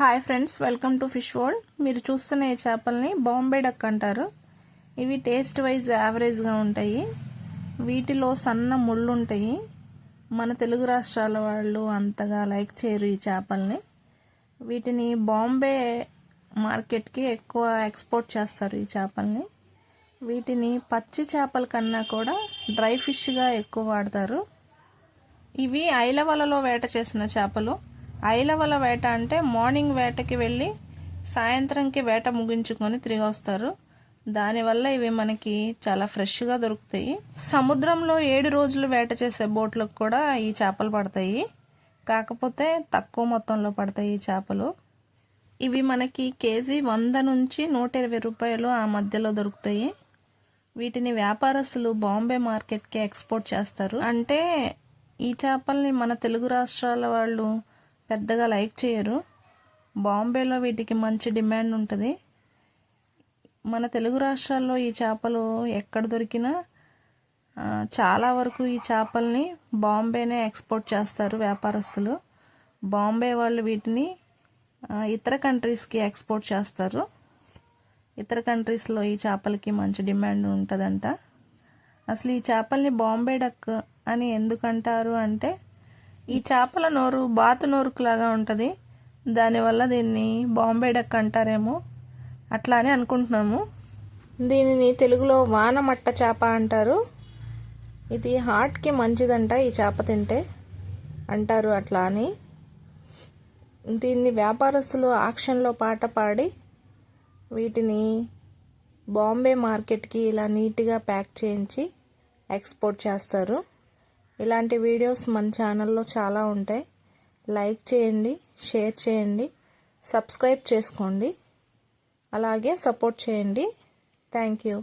Hi friends welcome to fish world మీరు చూస్తున్న ఈ చేపల్ని బాంబే డక్ అంటారు. ఇవి టేస్ట్ వైజ్ యావరేజ్గా ఉంటాయి. వీటిలో సన్న ముళ్ళు ఉంటాయి మన తెలుగు రాష్ట్రాల వాళ్ళు అంతగా లైక్ చేయరు ఈ చేపల్ని. వీటిని బాంబే మార్కెట్కి ఎక్కువ ఎక్స్పోర్ట్ చేస్తారు ఈ చేపల్ని. వీటిని పచ్చి చేపల కన్నా కూడా డ్రై ఫిష్గా ఎక్కువ వాడతారు. ఇవి ఐలవలలో వేట చేసిన చేపలు. ఐలవల వేట అంటే మార్నింగ్ వేటకి వెళ్ళి సాయంత్రంకి వేట ముగించుకొని తిరిగి వస్తారు. దానివల్ల ఇవి మనకి చాలా ఫ్రెష్గా దొరుకుతాయి. సముద్రంలో ఏడు రోజులు వేట చేసే బోట్లకు కూడా ఈ చేపలు పడతాయి. కాకపోతే తక్కువ మొత్తంలో పడతాయి ఈ చేపలు. ఇవి మనకి కేజీ వంద నుంచి నూట ఇరవై రూపాయలు ఆ మధ్యలో దొరుకుతాయి. వీటిని వ్యాపారస్తులు బాంబే మార్కెట్కి ఎక్స్పోర్ట్ చేస్తారు. అంటే ఈ చేపల్ని మన తెలుగు రాష్ట్రాల వాళ్ళు పెద్దగా లైక్ చేయరు. బాంబేలో వీటికి మంచి డిమాండ్ ఉంటుంది. మన తెలుగు రాష్ట్రాల్లో ఈ చేపలు ఎక్కడ దొరికినా చాలా వరకు ఈ చేపల్ని బాంబేనే ఎక్స్పోర్ట్ చేస్తారు వ్యాపారస్తులు. బాంబే వాళ్ళు వీటిని ఇతర కంట్రీస్కి ఎక్స్పోర్ట్ చేస్తారు. ఇతర కంట్రీస్లో ఈ చేపలకి మంచి డిమాండ్ ఉంటుందంట. అసలు ఈ చేపల్ని బాంబే డక్ అని ఎందుకంటారు అంటే ఈ చేపల నోరు బాతు నోరుకులాగా ఉంటుంది. దానివల్ల దీన్ని బాంబే డక్ అంటారేమో. అట్లా అని అనుకుంటున్నాము. దీనిని తెలుగులో వానమట్ట చేప అంటారు. ఇది హార్ట్కి మంచిదంట ఈ చేప తింటే అంటారు అట్లా అని దీన్ని వ్యాపారస్తులు ఆక్షన్లో పాట పాడి వీటిని బాంబే మార్కెట్కి ఇలా నీట్గా ప్యాక్ చేయించి ఎక్స్పోర్ట్ చేస్తారు. ఇలాంటి వీడియోస్ మన ఛానల్లో చాలా ఉంటాయి. లైక్ చేయండి షేర్ చేయండి సబ్స్క్రైబ్ చేసుకోండి. అలాగే సపోర్ట్ చేయండి. Thank you.